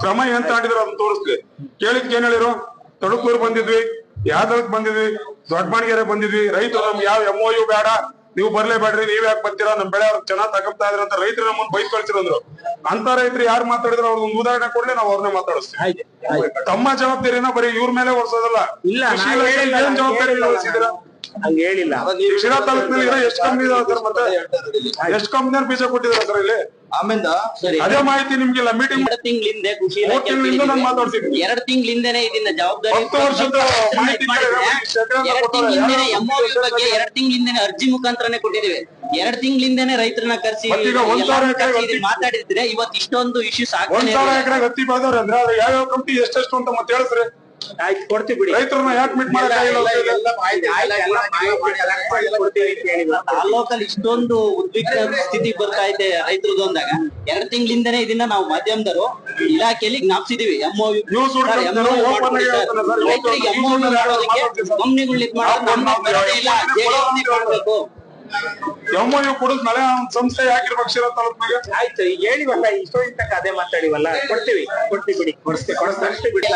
ಕ್ರಮ ಎಂತ ಹಾಕಿದ್ರು ಅದನ್ನ ತೋರಿಸ್ಲಿ. ಕೇಳಿದ್ಕೆ ಏನ್ ಹೇಳಿರು ತಡುಕೂರು ಬಂದಿದ್ವಿ ಯಾದವ್ ಬಂದಿದ್ವಿ ದೊಡ್ಡಮಣಿಗೆರೆ ಬಂದಿದ್ವಿ. ರೈತರು ನಮ್ ಯಾವ ಎಂ ಯು ಬೇಡ ನೀವು ಬರ್ಲೇಬೇಡ್ರಿ ನೀವ್ ಯಾಕೆ ಬರ್ತೀರಾ? ನಮ್ ಬೆಳೆ ಅವ್ರಿಗೆ ಚೆನ್ನಾಗ್ ತಗಂತ ಇದ್ರ ಅಂತ ರೈತರು ನಮ್ಮನ್ನ ಬೈಕ್ ಕಳ್ಸಿರಂದ್ರು ಅಂತ ರೈತರು ಯಾರು ಮಾತಾಡಿದ್ರು ಅವ್ರ ಒಂದು ಉದಾಹರಣೆ ಕೊಡ್ಲಿ ನಾವು ಅವ್ರನ್ನೇ ಮಾತಾಡಿಸ್ತೀವಿ. ತಮ್ಮ ಜವಾಬ್ದಾರಿನ ಬರೀ ಇವ್ರ ಮೇಲೆ ಹೊರ್ಸೋದಲ್ಲ ಇಲ್ಲ ಜವಾಬ್ದಾರಿ ಹಂಗ ಹೇಳಿಲ್ಲ. ಶಿರಾ ತಾಲೂಕಿನಲ್ಲಿ ಇರೋ ಎಷ್ಟು ಕಂಪನಿ ಇದಾವೆ ಸರ್ ಮತ್ತೆ? ಎಷ್ಟು ಕಂಪ್ನಿಯವ್ರು ಬೀಜ ಕೊಟ್ಟಿದ್ದಾರೆ ಸರ್ ಇಲ್ಲಿ? ಆಮೇಲೆ ಅದೇ ಮಾಹಿತಿ ನಿಮ್ಗಿಲ್ಲ ಮೀಟಿಂಗ್ ಎರಡು ತಿಂಗಳಿಂದ ಕೃಷಿ ಮೂರ್ ತಿಂಗಳಿಂದ ನಾನು ಮಾತಾಡ್ತಿದ್ದೀನಿ. ಎರಡು ತಿಂಗಳಿಂದನೇ ಇದನ್ನ ಜವಾಬ್ದಾರಿ ಹತ್ತು ವರ್ಷದ ಮಾಹಿತಿ ಎರಡು ತಿಂಗಳಿಂದನೇ ಎಂಒಯು ಬಗ್ಗೆ ಎರಡು ತಿಂಗಳಿಂದನೇ ಅರ್ಜಿ ಮುಖಾಂತರನೇ ಕೊಟ್ಟಿದ್ದೇವೆ. ಎರಡು ತಿಂಗಳಿಂದನೇ ರೈತರನ್ನ ಕರೆಸಿ. ಮಾತಾಡಿದ್ರೆ ಇವತ್ತು ಇಷ್ಟೊಂದು ಇಶ್ಯೂಸ್ ಒಂದ್ ಆಗ್ತಾನೆ ಸಾವಿರ ಎಕರೆ ಹತ್ತಿ ಬೆಳೆದವ್ರೆ ಅಂದ್ರೆ ಯಾವ ಯಾವ್ಯಾವ ಕಂಪ್ನಿ ಎಷ್ಟೆಷ್ಟು ಅಂತ ಮತ್ತೆ ಹೇಳಿಸ್ರಿ ಆಯ್ತು ಕೊಡ್ತೀವಿ ಬಿಡಿ. ರೈತರನ್ನ ಯಾಕೆ ಮೀಟ್. ತಾಲೂಕಲ್ಲಿ ಇಷ್ಟೊಂದು ಉದ್ವಿಗ್ನ ಸ್ಥಿತಿ ಬರ್ತಾ ಇದೆ ರೈತರದ್ದು ಅಂದಾಗ. ಎರಡು ತಿಂಗಳಿಂದನೇ ಇದನ್ನ ನಾವು ಮಾಧ್ಯಮದವರು ಇಲಾಖೆಯಲ್ಲಿ ಜ್ಞಾಪಿಸಿದೀವಿ. ರೈತರಿಗೆ ಮೇಲೆ ಮಾಡೋದಕ್ಕೆ ಕಂಪ್ನಿಗಳು ಇದು ಮಾಡೋದು ಇಲ್ಲ. ಕುಡಿದ್ ಮಳೆ ಸಂಸ್ಥೆ ಯಾಕಿರ್ಬೇಕು ಶಿರಾ ತಾಲೂಕಿನಾಗ? ಆಯ್ತು ಈಗ ಹೇಳಿವಲ್ಲ ಇಷ್ಟೋ ತನಕ ಅದೇ ಮಾತಾಡಿವಲ್ಲ. ಕೊಡ್ತೀವಿ ಕೊಡ್ತೀವಿ ಬಿಡಿ. ಕೊಡಿಸ್ತೀವಿ ಕೊಡಿಸ್ತೀವಿ ಬಿಡಿ